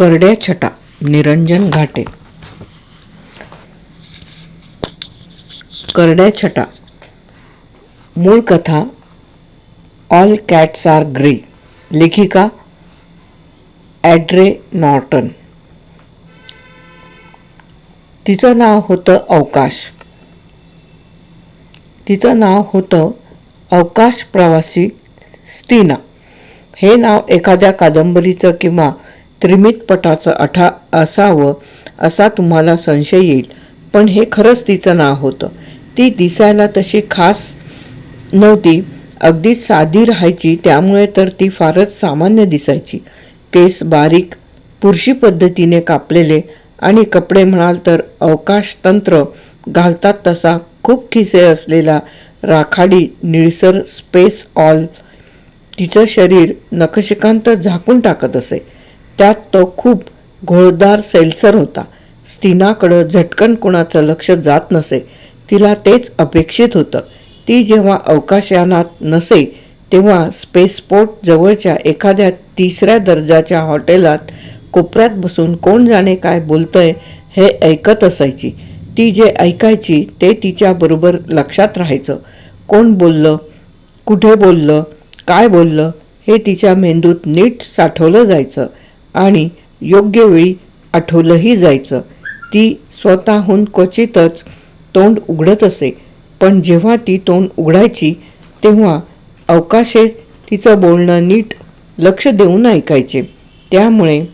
करड्या छटा निरंजन घाटे. करड्या छटा मूळ कथा ऑल कॅट्स आर ग्रे लेखिका ॲड्रे नॉर्टन. तिचं नाव होतं अवकाश. तिचं नाव होतं अवकाश प्रवासी स्टीना. हे नाव एखाद्या कादंबरीचं किंवा त्रिमितपटाचं अठा असावं असा तुम्हाला संशय येईल. पण हे खरंच तिचं नाव होतं. ती दिसायला तशी खास नव्हती. अगदी साधी राहायची त्यामुळे तर ती फारच सामान्य दिसायची. केस बारीक पुरुषी पद्धतीने कापलेले आणि कपडे म्हणाल तर अवकाश तंत्र घालतात तसा खूप खिसे असलेला राखाडी निळसर स्पेस ऑल. तिचं शरीर नखशिकांत झाकून टाकत असे. त्यात तो खूप घोळदार सैलसर होता. स्तिनाकडं झटकन कुणाचं लक्ष जात नसे तिला तेच अपेक्षित होतं. ती जेव्हा अवकाशयानात नसे तेव्हा स्पेसपोर्ट जवळच्या एखाद्या तिसऱ्या दर्जाच्या हॉटेलात कोपऱ्यात बसून कोण जाणे काय बोलतंय हे ऐकत असायची. ती जे ऐकायची ते तिच्याबरोबर लक्षात राहायचं. कोण बोललं कुठे बोललं काय बोललं हे तिच्या मेंदूत नीट साठवलं जायचं. आणि योग्य वेळी आठवलंही जायचं. ती स्वतःहून क्वचितच तोंड उघडत असे. पण जेव्हा ती तोंड उघडायची तेव्हा अवकाशे तिचं बोलणं नीट लक्ष देऊन ऐकायचे. त्यामुळे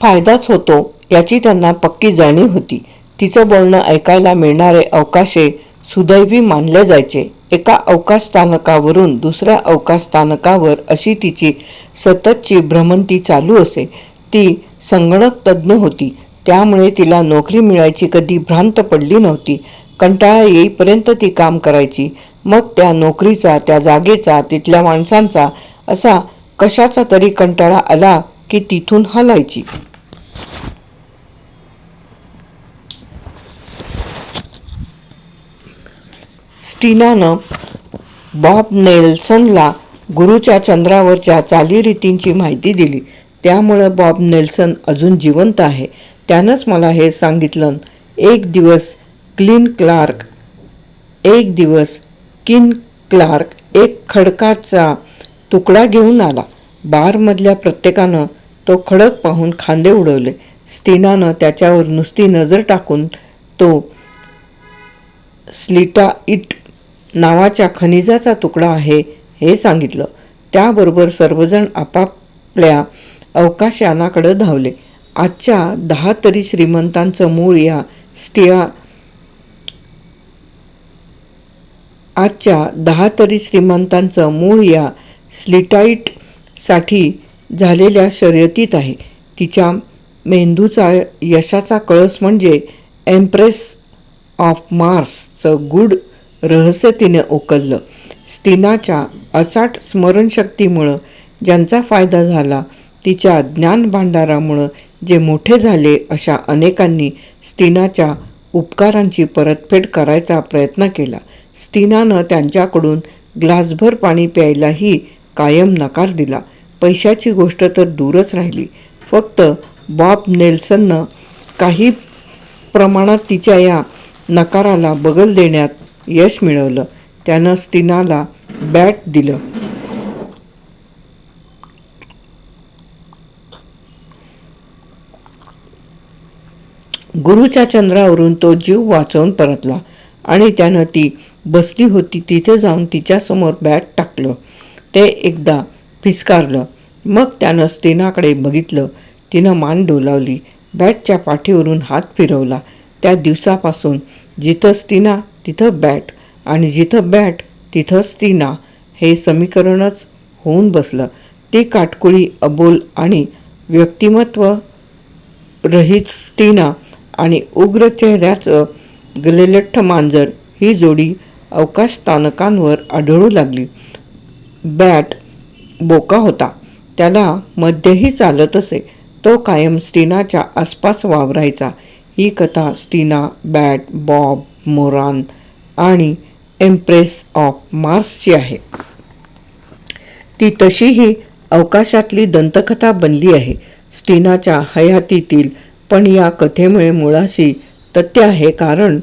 फायदाच होतो. याची त्यांना पक्की जाणीव होती. तिचं बोलणं ऐकायला मिळणारे अवकाशे सुदैवी मानले जायचे. एका अवकाश स्थानकावरून दुसऱ्या अवकाश स्थानकावर अशी तिची सततची भ्रमंती चालू असे. ती संगणक तज्ज्ञ होती. त्यामुळे तिला नोकरी मिळायची कधी भ्रांत पडली नव्हती. कंटाळा येईपर्यंत ती काम करायची. मग त्या नोकरीचा त्या जागेचा तिथल्या माणसांचा असा कशाचा तरी कंटाळा आला की तिथून हलायची. स्टीनानं बॉब नेल्सनला गुरुच्या चंद्रावरच्या चालीरीतींची माहिती दिली. त्यामुळं बॉब नेल्सन अजून जिवंत आहे. त्यानंच मला हे सांगितलं एक दिवस क्लीन क्लार्क एक दिवस किन क्लार्क एक खडकाचा तुकडा घेऊन आला. बारमधल्या प्रत्येकानं तो खडक पाहून खांदे उडवले. स्टीनानं त्याच्यावर नुसती नजर टाकून तो स्लिटा इट नावाच्या खनिजाचा तुकडा आहे हे सांगितलं. त्याबरोबर सर्वजण आपापल्या अवकाशयानाकडं धावले. आजच्या दहा तरी श्रीमंतांचं मूळ या स्टिया आजच्या दहा तरी श्रीमंतांचं मूळ या स्लिटाईटसाठी झालेल्या शर्यतीत आहे. तिच्या मेंदूचा यशाचा कळस म्हणजे एम्प्रेस ऑफ मार्सचं गुड रहस्य तिने उकललं. स्टिनाच्या अचाट स्मरणशक्तीमुळं ज्यांचा फायदा झाला तिच्या ज्ञान भांडारामुळं जे मोठे झाले अशा अनेकांनी स्टिनाच्या उपकारांची परतफेड करायचा प्रयत्न केला. स्टिनानं त्यांच्याकडून ग्लासभर पाणी प्यायलाही कायम नकार दिला. पैशाची गोष्ट तर दूरच राहिली. फक्त बॉब नेल्सननं काही प्रमाणात तिच्या या नकाराला बगल देण्यात यश मिळवलं. त्यानं स्टिनाला बॅट दिलं. गुरुच्या चंद्रावरून तो जीव वाचवून परतला आणि त्यानं ती बसली होती तिथे जाऊन तिच्यासमोर बॅट टाकलं. ते एकदा फिसकारलं. मग त्यानं स्टिनाकडे बघितलं. तिनं मान डोलावली. बॅटच्या पाठीवरून हात फिरवला. त्या दिवसापासून जिथं स्टिना तिथं बॅट आणि जिथं बॅट तिथं स्टिना हे समीकरणच होऊन बसलं. ती काटकुळी अबोल आणि व्यक्तिमत्व रहित स्टीना आणि उग्र चेहऱ्याचं गलेलठ्ठ मांजर ही जोडी अवकाश स्थानकांवर आढळू लागली. बॅट बोका होता. त्याला मध्येही चालत असे. तो कायम स्टीनाच्या आसपास वावरायचा. ही कथा स्टीना बॅट बॉब मोरान आणि एम्प्रेस ऑफ मार्सची आहे. ती तशीही अवकाशातली दंतकथा बनली आहे. स्टीनाच्या हयातीतील पण या कथेमुळे मुळाशी तथ्य आहे कारण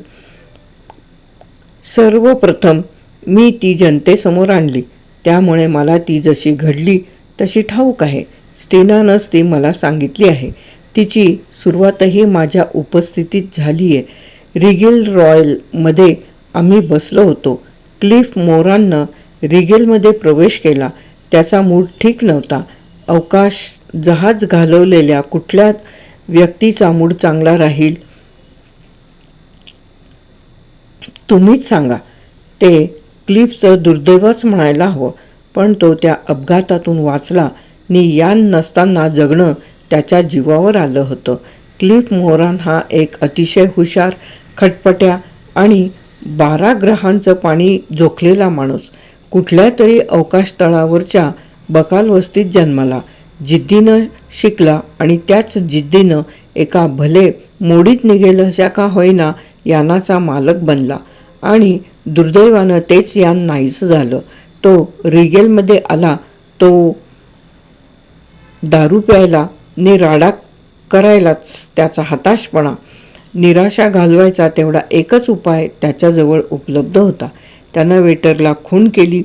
सर्वप्रथम मी ती जनतेसमोर आणली. त्यामुळे मला ती जशी घडली तशी ठाऊक आहे. स्टीनानंच ती मला सांगितली आहे. तिची सुरुवातही माझ्या उपस्थितीत झाली आहे रिगेल रॉयलमध्ये आम्ही बसलो होतो. क्लिफ मोरांनं रिगेलमध्ये प्रवेश केला. त्याचा मूड ठीक नव्हता. अवकाश जहाज घालवलेल्या कुठल्या व्यक्तीचा मूड चांगला राहील? तुम्हीच सांगा. ते क्लिफचं दुर्दैवच म्हणायला हवं पण तो त्या अपघातातून वाचला. नि यान नसताना जगणं त्याच्या जीवावर आलं होतं. क्लिफ मोरान हा एक अतिशय हुशार खटपट्या आणि बारा ग्रहांचं पाणी जोखलेला माणूस कुठल्या तरी अवकाश तळावरच्या बकाल वस्तीत जन्माला. जिद्दीनं शिकला आणि त्याच जिद्दीनं एका भले मोडीत निघेल अशा का होईना यानाचा मालक बनला आणि दुर्दैवानं तेच यान नाहीचं झालं. तो रिगेलमध्ये आला तो दारू प्यायला नि राडा करायलाच त्याचा हताशपणा निराशा घालवायचा तेवढा एकच उपाय त्याच्याजवळ उपलब्ध होता. त्यानं वेटरला खून केली.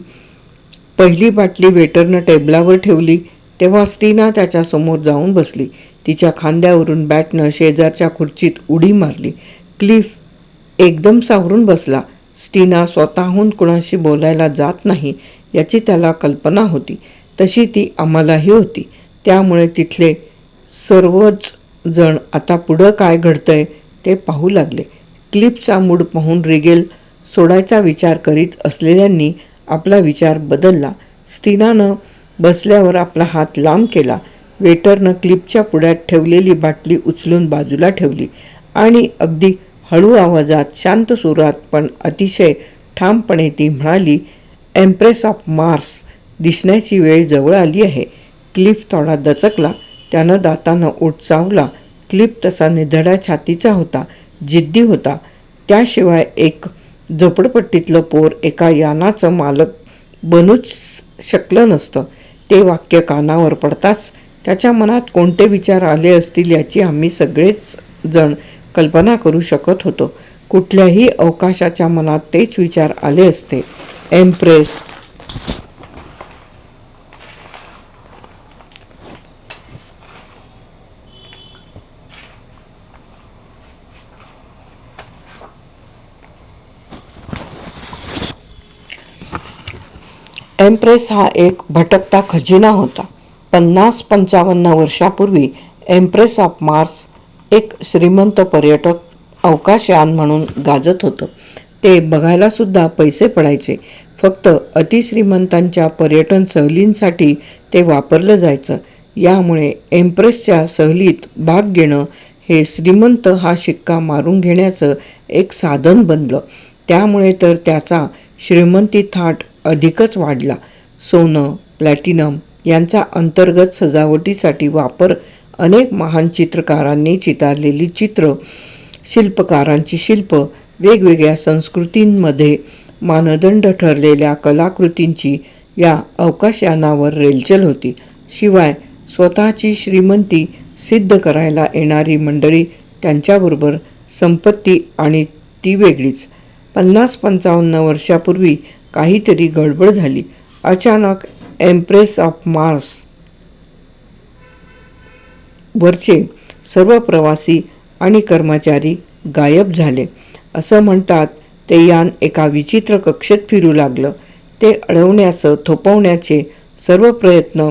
पहिली बाटली वेटरनं टेबलावर ठेवली. तेव्हा स्टीना त्याच्यासमोर जाऊन बसली. तिच्या खांद्यावरून बॅटनं शेजारच्या खुर्चीत उडी मारली. क्लिफ एकदम सावरून बसला. स्टीना स्वतःहून कुणाशी बोलायला जात नाही याची त्याला कल्पना होती. तशी ती आम्हालाही होती. त्यामुळे तिथले सर्वच जण आता पुढं काय घडतंय ते पाहू लागले. क्लिपचा मूड पाहून रिगेल सोडायचा विचार करीत असलेल्यांनी आपला विचार बदलला. स्टीनानं बसल्यावर आपला हात लांब केला. वेटरनं क्लिपच्या पुढ्यात ठेवलेली बाटली उचलून बाजूला ठेवली आणि अगदी हळू आवाजात शांत सुरात पण अतिशय ठामपणे ती म्हणाली एम्प्रेस ऑफ मार्स दिसण्याची वेळ जवळ आली आहे. क्लिफ थोडा दचकला त्यानं दातानं ओठ चावला क्लिप तसा निधडा छातीचा होता जिद्दी होता. त्याशिवाय एक झोपडपट्टीतलं पोर एका यानाचं मालक बनूच शकलं नसतं. ते वाक्य कानावर पडताच त्याच्या मनात कोणते विचार आले असतील याची आम्ही सगळेच जण कल्पना करू शकत होतो. कुठल्याही अवकाशाच्या मनात तेच विचार आले असते. एम्प्रेस एम्प्रेस हा एक भटकता खजिना होता. पन्नास पंचावन्न वर्षापूर्वी एम्प्रेस ऑफ मार्स एक श्रीमंत पर्यटक अवकाशयान म्हणून गाजत होतं. ते बघायलासुद्धा पैसे पडायचे. फक्त अतिश्रीमंतांच्या पर्यटन सहलींसाठी ते वापरलं जायचं. यामुळे एम्प्रेसच्या सहलीत भाग घेणं हे श्रीमंत हा शिक्का मारून घेण्याचं एक साधन बनलं. त्यामुळे तर त्याचा श्रीमंती थाट अधिकच वाढला. सोनं प्लॅटिनम यांचा अंतर्गत सजावटीसाठी वापर अनेक महान चित्रकारांनी चितारलेली चित्र शिल्पकारांची शिल्प वेगवेगळ्या संस्कृतींमध्ये मानदंड ठरलेल्या कलाकृतींची या अवकाशयानावर रेलचल होती. शिवाय स्वतःची श्रीमंती सिद्ध करायला येणारी मंडळी त्यांच्याबरोबर संपत्ती आणि ती वेगळीच. पन्नास पंचावन्न वर्षापूर्वी काहीतरी गडबड झाली. अचानक एम्प्रेस ऑफ मार्स वरचे सर्व प्रवासी आणि कर्मचारी गायब झाले. असं म्हणतात ते यान एका विचित्र कक्षेत फिरू लागलं. ते अडवण्याचं थोपवण्याचे सर्व प्रयत्न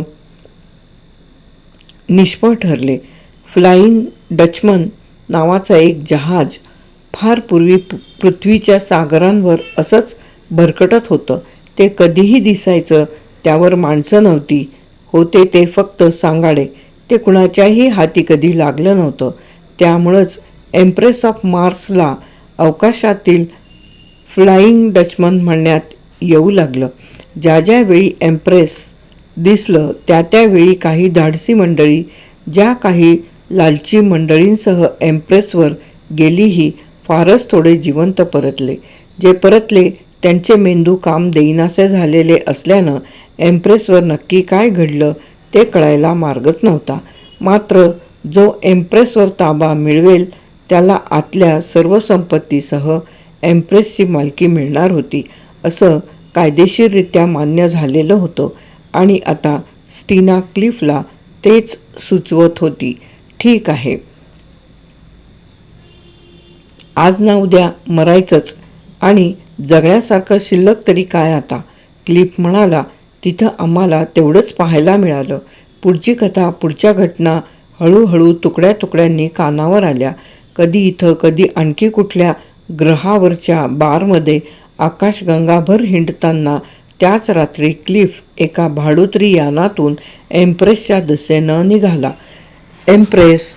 निष्फळ ठरले. फ्लाईंग डचमन नावाचं एक जहाज फार पूर्वी पृथ्वीच्या सागरांवर असंच भरकटत होतं. ते कधीही दिसायचं त्यावर माणसं नव्हती. होते ते फक्त सांगाडे. ते कुणाच्याही हाती कधी लागलं नव्हतं. त्यामुळंच एम्प्रेस ऑफ मार्सला अवकाशातील फ्लाईंग डचमन म्हणण्यात येऊ लागलं. ज्या ज्यावेळी एम्प्रेस दिसलं त्या त्यावेळी काही धाडसी मंडळी ज्या काही लालची मंडळींसह एम्प्रेसवर गेलीही फारच थोडे जिवंत परतले. जे परतले त्यांचे मेंदू काम देईनासे झालेले असल्यानं एम्प्रेसवर नक्की काय घडलं ते कळायला मार्गच नव्हता. मात्र जो एम्प्रेसवर ताबा मिळवेल त्याला आतल्या सर्व संपत्तीसह एम्प्रेसची मालकी मिळणार होती असं कायदेशीररित्या मान्य झालेलं होतं. आणि आता स्टीना क्लिफला तेच सुचवत होती. ठीक आहे. आज ना उद्या मरायचंच. आणि जगण्यासारखं शिल्लक तरी काय आता? क्लिप म्हणाला तिथं आम्हाला तेवढंच पाहायला मिळालं. पुढची कथा पुढच्या घटना हळूहळू तुकड्या तुकड्यांनी कानावर आल्या. कधी इथं कधी आणखी कुठल्या ग्रहावरच्या बारमध्ये आकाशगंगाभर हिंडताना त्याच रात्री क्लिफ एका भाडुत्री यानातून एम्प्रेसच्या दिशेनं निघाला. एम्प्रेस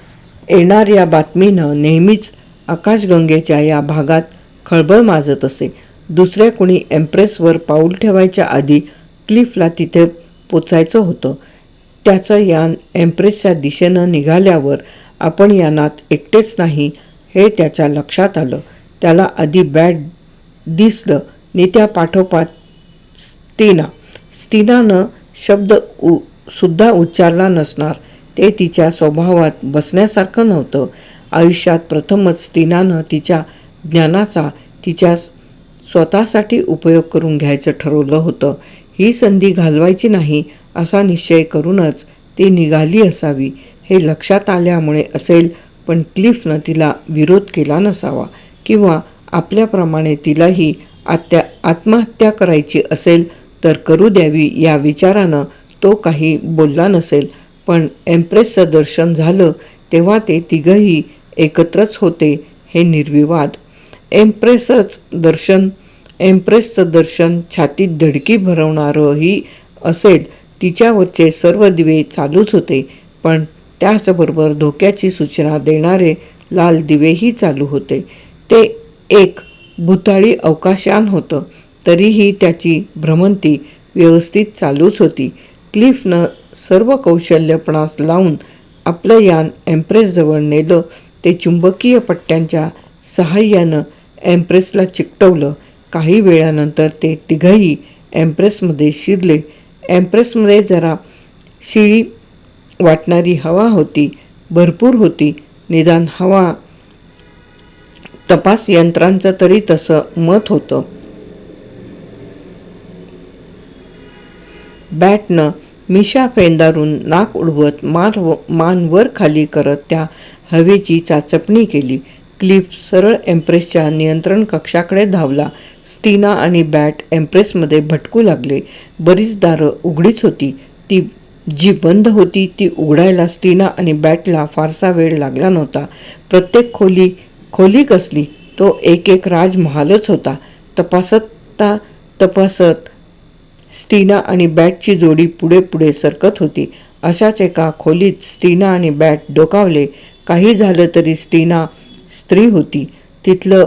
येणाऱ्या बातमीनं नेहमीच आकाशगंगेच्या या भागात खळबळ माजत असे. दुसऱ्या कुणी एम्प्रेसवर पाऊल ठेवायच्या आधी क्लिफला तिथे पोचायचं होतं. त्याचं यान एम्प्रेसच्या दिशेनं निघाल्यावर आपण यानात एकटेच नाही हे त्याच्या लक्षात आलं. त्याला आधी बॅट दिसलं. नि त्या पाठोपाठ स्टीना. स्टीनानं शब्द उ सुद्धा उच्चारला नसणार. ते तिच्या स्वभावात बसण्यासारखं नव्हतं. आयुष्यात प्रथमच स्टीनानं तिच्या ज्ञानाचा तिच्या स्वतःसाठी उपयोग करून घ्यायचं ठरवलं होतं. ही संधी घालवायची नाही असा निश्चय करूनच ती निघाली असावी हे लक्षात आल्यामुळे असेल पण क्लिफनं तिला विरोध केला नसावा किंवा आपल्याप्रमाणे तिलाही आत्या आत्महत्या करायची असेल तर करू द्यावी या विचारानं तो काही बोलला नसेल. पण एम्प्रेसचं दर्शन झालं तेव्हा ते तिघंही एकत्रच होते हे निर्विवाद एम्प्रेसच दर्शन एम्प्रेसचं दर्शन छातीत धडकी भरवणारंही असेल तिच्यावरचे सर्व दिवे चालूच होते. पण त्याचबरोबर धोक्याची सूचना देणारे लाल दिवेही चालू होते. ते एक भुताळी अवकाशान होतं तरीही त्याची भ्रमंती व्यवस्थित चालूच होती. क्लिफनं सर्व कौशल्यपणास लावून आपलं यान एम्प्रेसजवळ नेलं. ते चुंबकीय पट्ट्यांच्या सहाय्यानं एम्प्रेसला चिकटवलं. काही वेळानंतर ते तिघंही एम्प्रेसमध्ये शिरले. एम्प्रेसमध्ये जरा शिळी वाटणारी हवा होती भरपूर होती. निदान हवा तपास यंत्रांचं तरी तसं मत होतं. बॅटनं मिशा फेंदारून नाक उडवत मार व मान वर खाली करत त्या हवेची चाचपणी केली. क्लिफ सरळ एम्प्रेसच्या नियंत्रण कक्षाकडे धावला. स्टीना आणि बॅट एम्प्रेसमध्ये भटकू लागले. बरीच दारं उघडीच होती. ती जी बंद होती ती उघडायला स्टीना आणि बॅटला फारसा वेळ लागला नव्हता. प्रत्येक खोली खोली कसली तो एक एक राजमहालच होता. तपासता तपासत स्टीना आणि बॅटची जोडी पुढे पुढे सरकत होती. अशाच एका खोलीत स्टीना आणि बॅट डोकावले. काही झालं तरी स्टीना स्त्री होती. तिथलं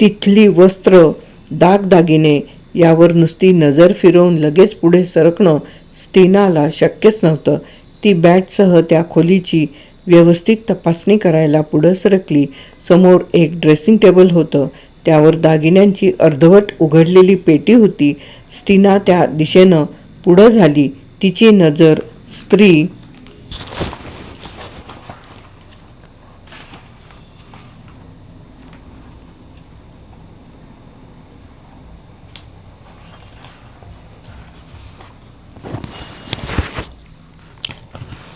तिथली वस्त्र दागदागिने यावर नुसती नजर फिरवून लगेच पुढे सरकणं स्टीनाला शक्यच नव्हतं. ती बॅटसह त्या खोलीची व्यवस्थित तपासणी करायला पुढं सरकली. समोर एक ड्रेसिंग टेबल होतं. त्यावर दागिन्यांची अर्धवट उघडलेली पेटी होती. स्टीना त्या दिशेनं पुढं झाली. तिची नजर स्त्री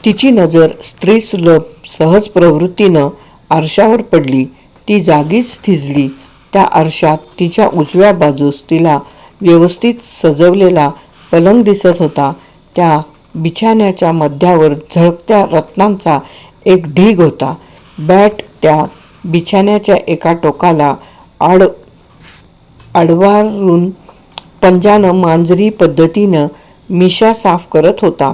तिची नजर स्त्रीसुलभ सहज प्रवृत्तीनं आरशावर पडली. ती जागीच थिजली. त्या आरशात तिच्या उजव्या बाजूस तिला व्यवस्थित सजवलेला पलंग दिसत होता. त्या बिछाण्याच्या मध्यावर झळकत्या रत्नांचा एक ढीग होता. बॅट त्या बिछाण्याच्या एका टोकाला आड आडवारून पंजानं मांजरी पद्धतीनं मिशा साफ करत होता.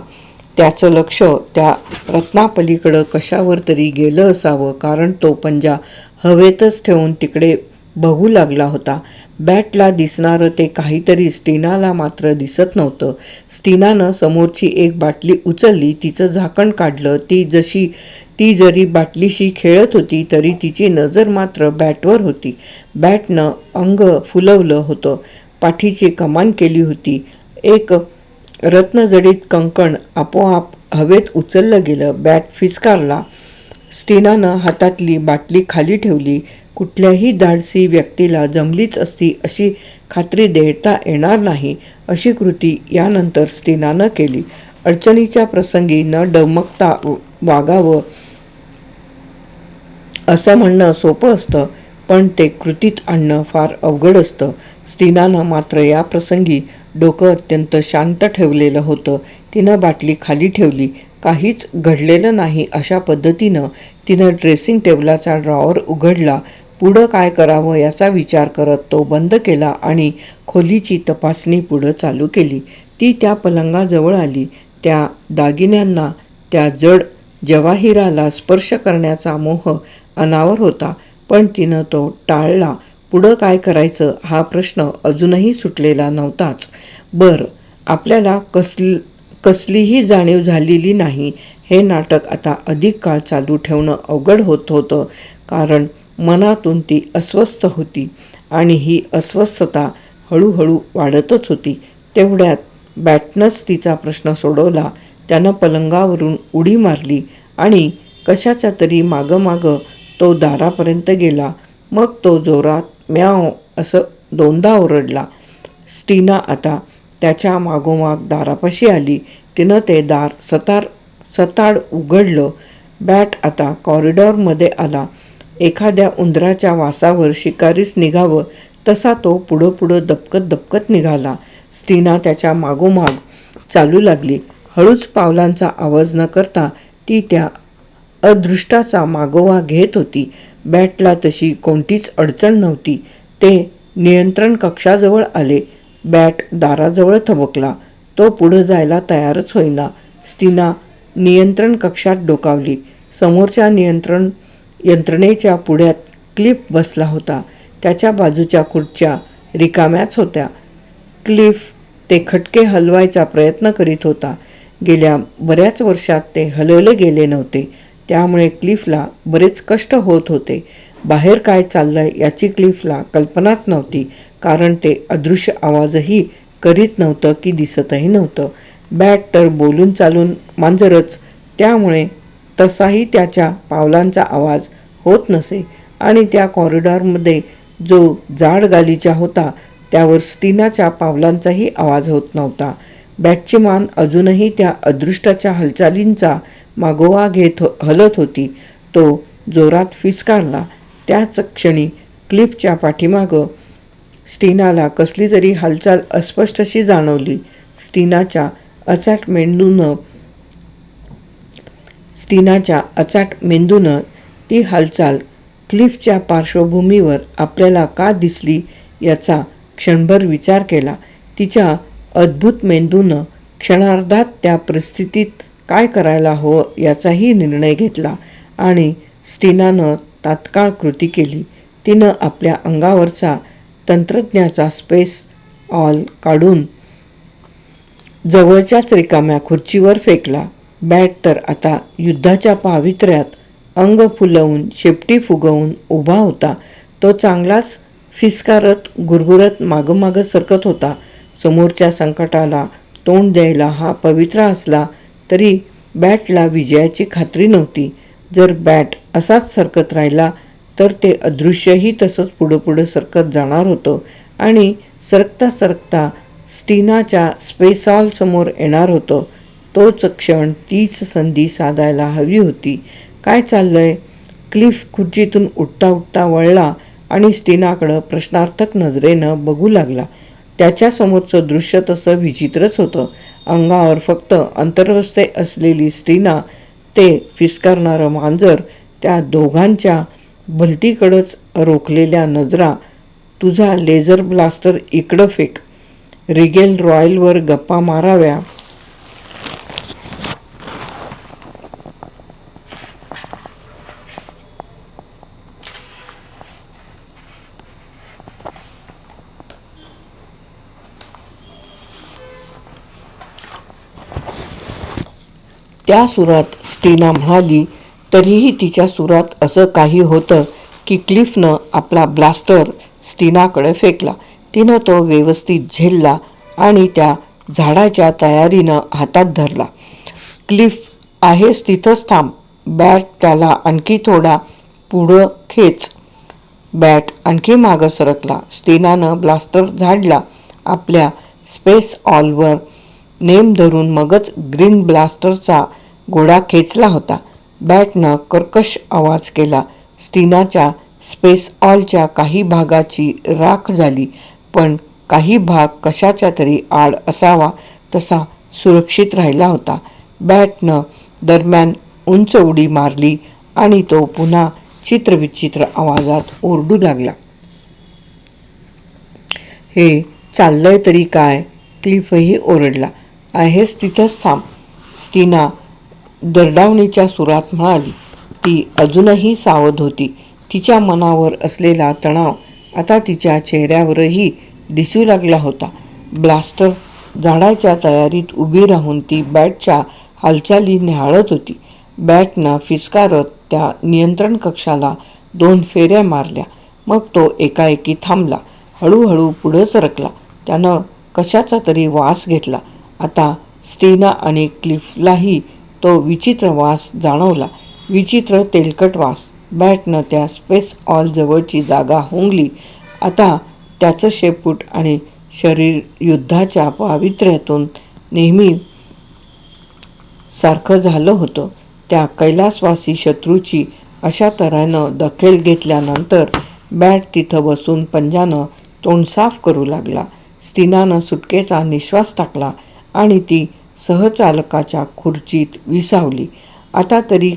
त्याचं लक्ष त्या रत्नापलीकडं कशावर तरी गेलं असावं कारण तो पंजा हवेतच ठेवून तिकडे बघू लागला होता. बॅटला दिसणारं ते काहीतरी स्टीनाला मात्र दिसत नव्हतं. स्टीनानं समोरची एक बाटली उचलली तिचं झाकण काढलं. ती जशी ती जरी बाटलीशी खेळत होती तरी तिची नजर मात्र बॅटवर होती. बॅटनं अंग फुलवलं होतं. पाठीची कमान केली होती. एक रत्नजडीत कंकण आपोआप हवेत उचललं गेलं. बॅट फिसकारला. स्टीनानं हातातली बाटली खाली ठेवली. कुठल्याही धाडसी व्यक्तीला जमलीच असती अशी खात्री देता येणार नाही अशी कृती यानंतर स्टीनानं केली. अडचणीच्या प्रसंगी न डमकता वागावं असं म्हणणं सोपं असतं. पण ते कृतीत आणणं फार अवघड असतं. स्टीनानं मात्र या प्रसंगी डोकं अत्यंत शांत ठेवलेलं होतं. तिनं बाटली खाली ठेवली. काहीच घडलेलं नाही अशा पद्धतीनं तिनं ड्रेसिंग टेबलाचा ड्रॉवर उघडला. पुढं काय करावं याचा विचार करत तो बंद केला आणि खोलीची तपासणी पुढं चालू केली. ती त्या पलंगाजवळ आली. त्या दागिन्यांना त्या जड जवाहिराला स्पर्श करण्याचा मोह अनावर होता. पण तिनं तो टाळला. पुढं काय करायचं? हा प्रश्न अजूनही सुटलेला नव्हताच. बरं आपल्याला कसली कसलीही जाणीव झालेली नाही. हे नाटक आता अधिक काळ चालू ठेवणं अवघड होत होतं कारण मनातून ती अस्वस्थ होती आणि ही अस्वस्थता हळूहळू वाढतच होती. तेवढ्यात बॅटनंच तिचा प्रश्न सोडवला. त्यानं पलंगावरून उडी मारली आणि कशाच्या तरी मागं मागं तो दारापर्यंत गेला. मग तो जोरात म्याव असं दोनदा ओरडला. स्टीना आता त्याच्या मागोमाग दारापाशी आली. तिनं ते दार सतार सताड उघडलं. बॅट आता कॉरिडॉरमध्ये आला. एखाद्या उंदराच्या वासावर शिकारीस निघावं तसा तो पुढं पुढं दपकत दपकत निघाला. स्टीना त्याच्या मागोमाग चालू लागली. हळूच पावलांचा आवाज न करता ती त्या अदृष्टाचा मागोवा घेत होती. बॅटला तशी कोणतीच अडचण नव्हती. ते नियंत्रण कक्षाजवळ आले. बॅट दाराजवळ थबकला. तो पुढं जायला तयारच होईना. स्टीना नियंत्रण कक्षात डोकावली. समोरच्या नियंत्रण यंत्रणेच्या पुढ्यात क्लिप बसला होता. त्याच्या बाजूच्या खुर्च्या रिकाम्याच होत्या. क्लिफ ते खटके हलवायचा प्रयत्न करीत होता. गेल्या बऱ्याच वर्षात ते हलवले गेले नव्हते. त्यामुळे क्लिफला बरेच कष्ट होत होते. बाहेर काय चाललंय याची क्लिफला कल्पनाच नव्हती कारण ते अदृश्य आवाजही करीत नव्हतं की दिसतही नव्हतं. बॅट तर बोलून चालून मांजरच त्यामुळे तसाही त्याच्या पावलांचा आवाज होत नसे आणि त्या कॉरिडॉरमध्ये जो जाड गालीचा होता त्यावर स्टीनाच्या पावलांचाही आवाज होत नव्हता. बॅटची मान अजूनही त्या अदृष्टाच्या हालचालींचा मागोवा घेत हो-, हलत होती. तो जोरात फिसकारला. त्याच क्षणी क्लिपच्या पाठीमागं स्टीनाला कसली तरी हालचाल अस्पष्टशी जाणवली. स्टीनाच्या अचाट मेंदूनं स्टीनाच्या अचाट मेंदूनं ती हालचाल क्लिफच्या पार्श्वभूमीवर आपल्याला का दिसली याचा क्षणभर विचार केला. तिच्या अद्भुत मेंदूनं क्षणार्धात त्या परिस्थितीत काय करायला हवं याचाही निर्णय घेतला आणि स्टीनानं तात्काळ कृती केली. तिनं आपल्या अंगावरचा तंत्रज्ञाचा स्पेस ऑल काढून जवळच्याच रिकाम्या खुर्चीवर फेकला. बॅट तर आता युद्धाच्या पावित्र्यात अंग फुलवून शेपटी फुगवून उभा होता. तो चांगलाच फिसकारत गुरगुरत मागं मागं सरकत होता. समोरच्या संकटाला तोंड द्यायला हा पवित्र असला तरी बॅटला विजयाची खात्री नव्हती. जर बॅट असाच सरकत राहिला तर ते अदृश्यही तसंच पुढं पुढं सरकत जाणार होतं आणि सरकता सरकता स्टीनाच्या स्पेसॉलसमोर येणार होतं. तोच क्षण तीच संधी साधायला हवी होती. काय चाललंय? क्लिफ खुर्चीतून उठता उठता वळला आणि स्टीनाकडं प्रश्नार्थक नजरेनं बघू लागला. त्याच्यासमोरचं दृश्य तसं विचित्रच होतं. अंगावर फक्त अंतर्वस्ते असलेली स्त्रीना ते फिसकारणारं मांजर त्या दोघांच्या भलतीकडंच रोखलेल्या नजरा तुझा लेझर ब्लास्टर इकडं फेक. रिगेल रॉयलवर गप्पा माराव्या. त्या सुरात स्टीना म्हणाली तरीही तिच्या सुरात असं काही होतं की क्लिफनं आपला ब्लास्टर स्टीनाकडे फेकला. तिनं तो व्यवस्थित झेलला आणि त्या झाडाच्या तयारीनं हातात धरला. क्लिफ आहेस तिथंच थांब. बॅट त्याला आणखी थोडा पुढं खेच. बॅट आणखी मागं सरकला. स्टीनानं ब्लास्टर झाडला. आपल्या स्पेस ऑलवर नेम धरून मगच ग्रीन ब्लास्टरचा घोडा खेचला होता. बॅटनं कर्कश आवाज केला. स्टीनाच्या स्पेस ऑलच्या काही भागाची राख झाली पण काही भाग कशाच्या तरी आड असावा तसा सुरक्षित राहिला होता. बॅटनं दरम्यान उंच उडी मारली आणि तो पुन्हा चित्रविचित्र आवाजात ओरडू लागला. हे चाललंय तरी काय? क्लिफही ओरडला. आहेस तिथंच थांब स्टीना दरडावणीच्या सुरात म्हणाली ती अजूनही सावध होती. तिच्या मनावर असलेला तणाव आता तिच्या चेहऱ्यावरही दिसू लागला होता. ब्लास्टर झाडाच्या तयारीत उभी राहून ती बॅटच्या हालचाली निहाळत होती. बॅटनं फिसकारत त्या नियंत्रण कक्षाला दोन फेऱ्या मारल्या. मग तो एकाएकी थांबला. हळूहळू पुढं सरकला. त्यानं कशाचा तरी वास घेतला. आता स्टीना आणि क्लिफलाही तो विचित्र वास जाणवला. विचित्र तेलकट वास. बॅटनं त्या स्पेस ऑल जवळची जागा हुंगली. आता त्याचं शेपूट आणि शरीर युद्धाच्या पावित्र्यातून नेहमी सारखं झालं होतं. त्या कैलासवासी शत्रूची अशा तऱ्हेनं दखल घेतल्यानंतर बॅट तिथं बसून पंजानं तोंड साफ करू लागला. स्टिनानं सुटकेचा निश्वास टाकला आणि ती सहचालकाच्या खुर्चीत विसावली. आता तरी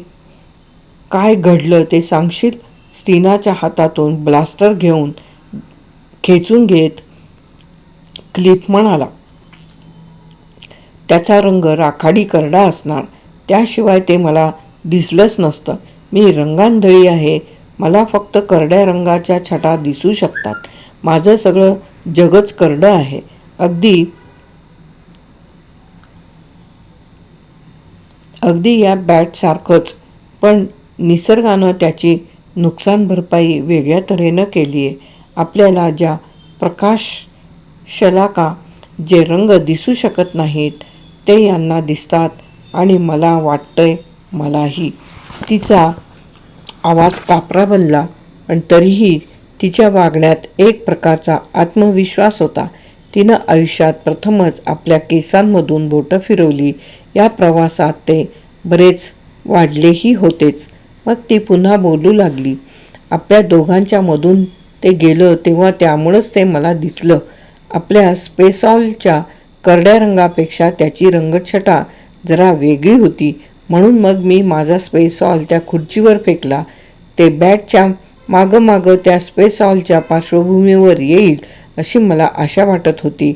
काय घडलं ते सांगशील? स्टीनाच्या हातातून ब्लास्टर घेऊन खेचून घेत क्लिप म्हणाला त्याचा रंग राखाडी करडा असणार. त्याशिवाय ते मला दिसलंच नसतं. मी रंगांधळी आहे. मला फक्त करड्या रंगाच्या छटा दिसू शकतात. माझं सगळं जगच करडं आहे. अगदी अगदी या बॅटसारखंच पण निसर्गानं त्याची नुकसान भरपाई वेगळ्या तऱ्हेनं केली आहे. आपल्याला ज्या प्रकाश शलाका जे रंग दिसू शकत नाहीत ते यांना दिसतात आणि मला वाटतंय मलाही. तिचा आवाज कापरा बनला पण तरीही तिच्या वागण्यात एक प्रकारचा आत्मविश्वास होता. तिनं आयुष्यात प्रथमच आपल्या केसांमधून बोटं फिरवली. या प्रवासात ते बरेच वाढलेही होतेच. मग ती पुन्हा बोलू लागली. आपल्या दोघांच्या मधून ते गेलं तेव्हा त्यामुळंच ते मला दिसलं. आपल्या स्पेसॉलच्या करड्या रंगापेक्षा त्याची रंगछटा जरा वेगळी होती. म्हणून मग मी माझा स्पेसॉल त्या खुर्चीवर फेकला. ते बॅटच्या मागं मागं त्या स्पेसॉलच्या पार्श्वभूमीवर येईल. अशी मला आशा वाटत होती.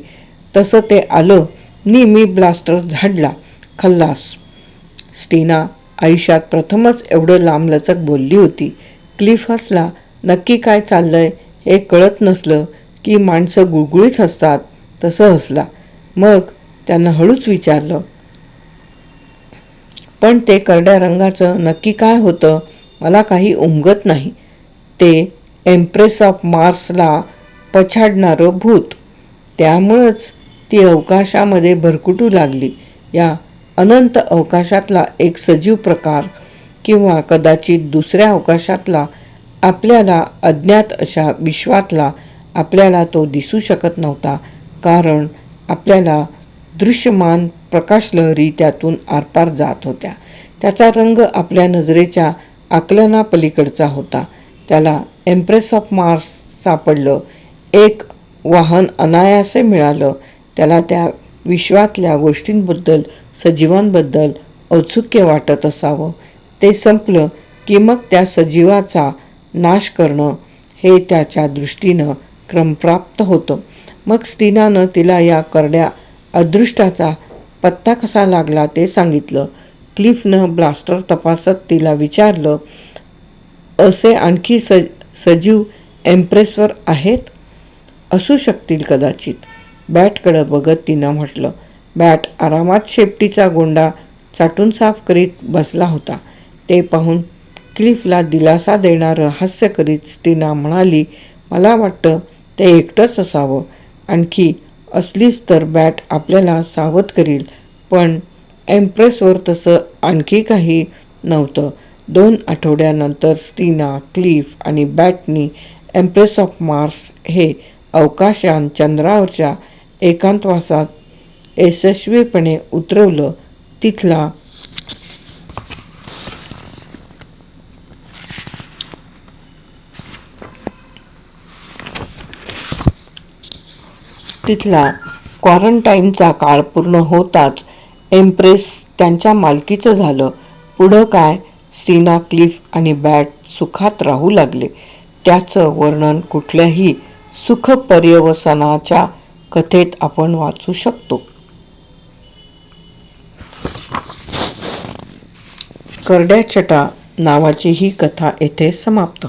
तसं ते आलं नी मी ब्लास्टर झाडला खल्लास. स्टीना आयुष्यात प्रथमच एवढं लांबलचक बोलली होती. क्लिफ हसला नक्की काय चाललंय हे कळत नसलं की माणसं गुळगुळीत हसतात तसं हसला. मग त्यानं हळूच विचारलं पण ते करड्या रंगाचं नक्की काय होतं? मला काही उमगत नाही. ते एम्प्रेस ऑफ मार्सला पछाडणारं भूत. त्यामुळंच ती अवकाशामध्ये भरकुटू लागली. या अनंत अवकाशातला एक सजीव प्रकार किंवा कदाचित दुसऱ्या अवकाशातला आपल्याला अज्ञात अशा विश्वातला आपल्याला तो दिसू शकत नव्हता. कारण आपल्याला दृश्यमान प्रकाशलहरी त्यातून आरपार जात होत्या. त्याचा रंग आपल्या नजरेच्या आकलनापलीकडचा होता. त्याला एम्प्रेस ऑफ मार्स सापडलं. एक वाहन अनायासे मिळालं. त्याला त्या विश्वातल्या गोष्टींबद्दल सजीवांबद्दल औत्सुक्य वाटत असावं. ते संपलं की मग त्या सजीवाचा नाश करणं हे त्याच्या दृष्टीनं क्रमप्राप्त होतं. मग स्टीनानं तिला या करड्या अदृष्टाचा पत्ता कसा लागला ते सांगितलं. क्लिफनं ब्लास्टर तपासत तिला विचारलं असे आणखी स सजीव एम्प्रेसवर आहेत? असू शकतील कदाचित. बॅटकडं बघत तिनं म्हटलं बॅट आरामात शेपटीचा गोंडा चाटून साफ करीत बसला होता. ते पाहून क्लिफला दिलासा देणारं हास्य करीत स्टीना म्हणाली मला वाटतं ते एकटंच असावं. आणखी असलीच तर बॅट आपल्याला सावध करील. पण एम्प्रेसवर तसं आणखी काही नव्हतं. दोन आठवड्यानंतर स्टीना क्लिफ आणि बॅटनी एम्प्रेस ऑफ मार्स हे अवकाशान चंद्रावरच्या एकांतवासात यशस्वीपणे उतरवलं तिथला तिथला क्वारंटाईनचा काळ पूर्ण होताच एम्प्रेस त्यांच्या मालकीचं झालं. पुढं काय? सीना क्लिफ आणि बॅट सुखात राहू लागले. त्याचं वर्णन कुठल्याही सुख पर्यवसनाच्या कथेत आपण वाचू शकतो. करड्या छटा नावाची ही कथा येथे समाप्त.